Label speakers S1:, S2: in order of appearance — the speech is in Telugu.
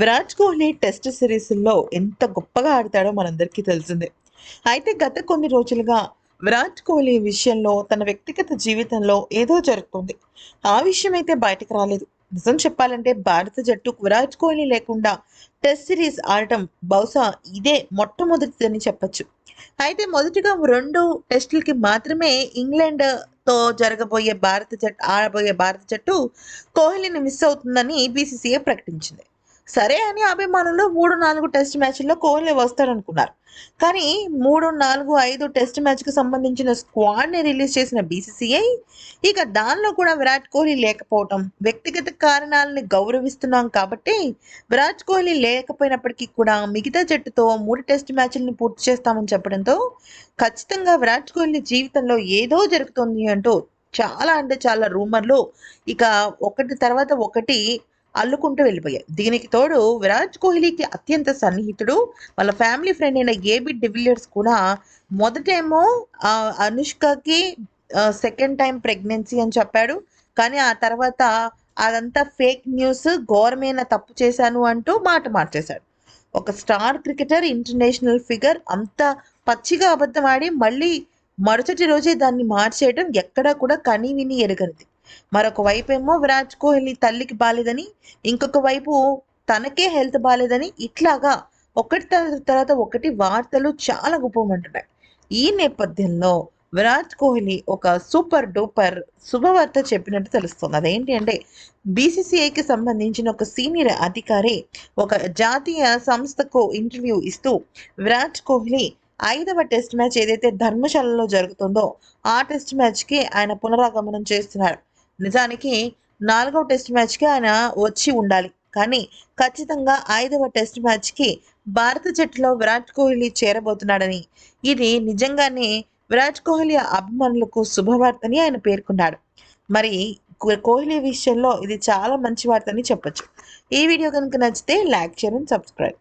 S1: విరాట్ కోహ్లీ టెస్ట్ సిరీస్లో ఎంత గొప్పగా ఆడతాడో మనందరికీ తెలిసిందే. అయితే గత కొన్ని రోజులుగా విరాట్ కోహ్లీ విషయంలో తన వ్యక్తిగత జీవితంలో ఏదో జరుగుతుంది. ఆ విషయం అయితే బయటకు రాలేదు. నిజం చెప్పాలంటే భారత జట్టు విరాట్ కోహ్లీ లేకుండా టెస్ట్ సిరీస్ ఆడటం బహుశా ఇదే మొట్టమొదటిదని చెప్పొచ్చు. అయితే మొదటిగా రెండు టెస్టులకి మాత్రమే ఇంగ్లాండ్తో జరగబోయే భారత జట్టు ఆడబోయే భారత జట్టు కోహ్లీని మిస్ అవుతుందని బీసీసీఐ ప్రకటించింది. సరే అని అభిమానులు మూడు నాలుగు టెస్ట్ మ్యాచ్ల్లో కోహ్లీ వస్తాడనుకున్నారు కానీ మూడు నాలుగు ఐదు టెస్ట్ మ్యాచ్కి సంబంధించిన స్క్వాడ్ని రిలీజ్ చేసిన బీసీసీఐ ఇక దానిలో కూడా విరాట్ కోహ్లీ లేకపోవటం వ్యక్తిగత కారణాలని గౌరవిస్తున్నాం కాబట్టి విరాట్ కోహ్లీ లేకపోయినప్పటికీ కూడా మిగతా జట్టుతో మూడు టెస్ట్ మ్యాచ్లను పూర్తి చేస్తామని చెప్పడంతో ఖచ్చితంగా విరాట్ కోహ్లీ జీవితంలో ఏదో జరుగుతుంది అంటూ చాలా అంటే చాలా రూమర్లు ఇక ఒకటి తర్వాత ఒకటి అల్లుకుంటూ వెళ్ళిపోయాయి. దీనికి తోడు విరాట్ కోహ్లీకి అత్యంత సన్నిహితుడు వాళ్ళ ఫ్యామిలీ ఫ్రెండ్ అయిన ఏబి డివిలియర్స్ కూడా మొదటేమో ఆ, అనుష్కకి సెకండ్ టైం ప్రెగ్నెన్సీ అని చెప్పాడు. కానీ ఆ తర్వాత అదంతా ఫేక్ న్యూస్ ఘోరమైన తప్పు చేశాను అంటూ మాట మార్చేశాడు. ఒక స్టార్ క్రికెటర్ ఇంటర్నేషనల్ ఫిగర్ అంత పచ్చిగా అబద్ధం ఆడి మళ్ళీ మరుసటి రోజే దాన్ని మార్చేయడం ఎక్కడా కూడా కనివిని ఎరగనిది. మరొక వైపు ఏమో విరాట్ కోహ్లీ తల్లికి బాలేదని ఇంకొక వైపు తనకే హెల్త్ బాలేదని ఇట్లాగా ఒకటి తర్వాత ఒకటి వార్తలు చాలా గుప్పమంటున్నాయి. ఈ నేపథ్యంలో విరాట్ కోహ్లీ ఒక సూపర్ డూపర్ శుభవార్త చెప్పినట్టు తెలుస్తుంది. అదేంటి అంటే బీసీసీఐకి సంబంధించిన ఒక సీనియర్ అధికారి ఒక జాతీయ సంస్థకు ఇంటర్వ్యూ ఇస్తూ విరాట్ కోహ్లీ ఐదవ టెస్ట్ మ్యాచ్ ఏదైతే ధర్మశాలలో జరుగుతుందో ఆ టెస్ట్ మ్యాచ్కి ఆయన పునరాగమనం చేస్తున్నారు. నిజానికి నాలుగవ టెస్ట్ మ్యాచ్కి ఆయన వచ్చి ఉండాలి. కానీ ఖచ్చితంగా ఐదవ టెస్ట్ మ్యాచ్కి భారత జట్టులో విరాట్ కోహ్లీ చేరబోతున్నాడని ఇది నిజంగానే విరాట్ కోహ్లీ అభిమానులకు శుభవార్తని ఆయన పేర్కొన్నాడు. మరి కోహ్లీ విషయంలో ఇది చాలా మంచి వార్త అని చెప్పొచ్చు. ఈ వీడియో కనుక నచ్చితే లైక్ చేయండి సబ్స్క్రైబ్.